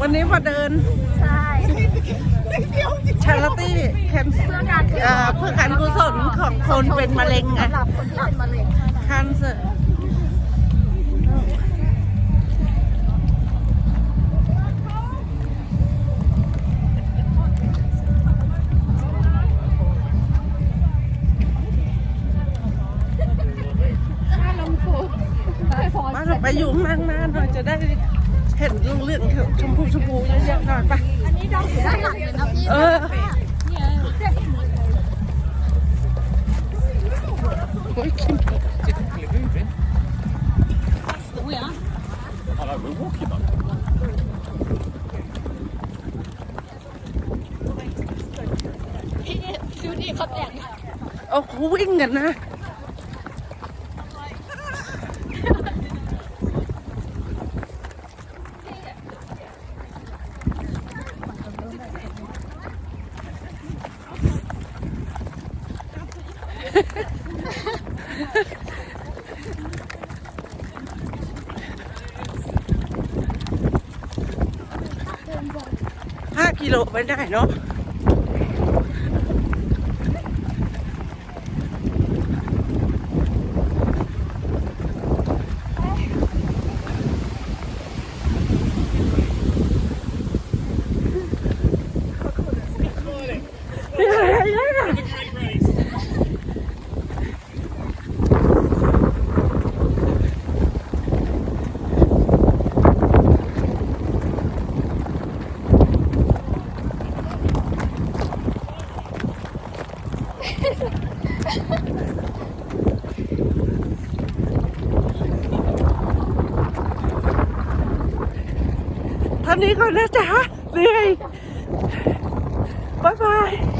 วันนี้มาเดินใช่ชาริตี้แคนเพื่อการเอ่อเพื่อการกุศลของคนเป็นมะเร็งไงสำหรับคนที่เป็นมะเร็งคันเซอร์มาเราไปอยู่ข้างหน้าหน่อยจะได้ เห็นเรื่องเรื่องชมพูชมพูเยอะๆหน่อยไปอันนี้ดองอยู่ด้านหลังเลยนะพี่เออโอ้ยคิม Oh no, we're walking on. ดูดิเขาแต่งโอ้เขาวิ่งกันนะ ห้ากิโลไปได้เนาะ ท่านี้ก่อนนะจ๊ะเหนื่อยบ๊ายบาย